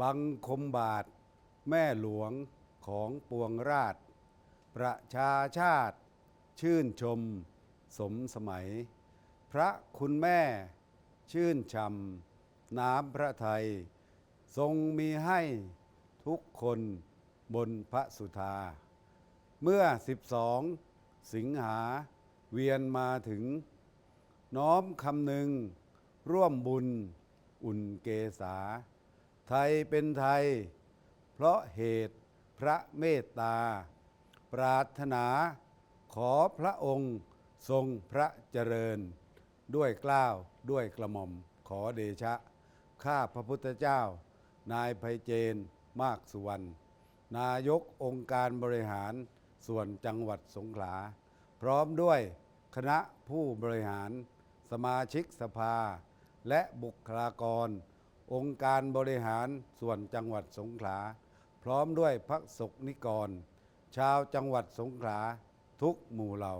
บังคมบาท แม่หลวงของปวงราช ประชาชาติ ชื่นชม สมสมัย พระคุณแม่ ชื่นชำน้ำพระไทย ทรงมีให้ทุกคนบนพระสุธา เมื่อ 12 สิงหาเวียนมาถึง น้อมคำหนึ่ง ร่วมบุญ อุ่นเกษา ไทยเป็นไทย เพราะเหตุพระเมตตา ปรารถนา ขอพระองค์ทรงพระเจริญ ด้วยกล้าวด้วยกระหม่อมขอเดชะ ข้าพระพุทธเจ้า นายไพเจนมากสุวรรณนายกองค์การบริหารส่วนจังหวัดสงขลา พร้อมด้วยคณะผู้บริหาร สมาชิกสภา และบุคลากร องค์การบริหารส่วนจังหวัดสงขลา พร้อมด้วยพระสกนิกร ชาวจังหวัดสงขลาทุกหมู่เหล่า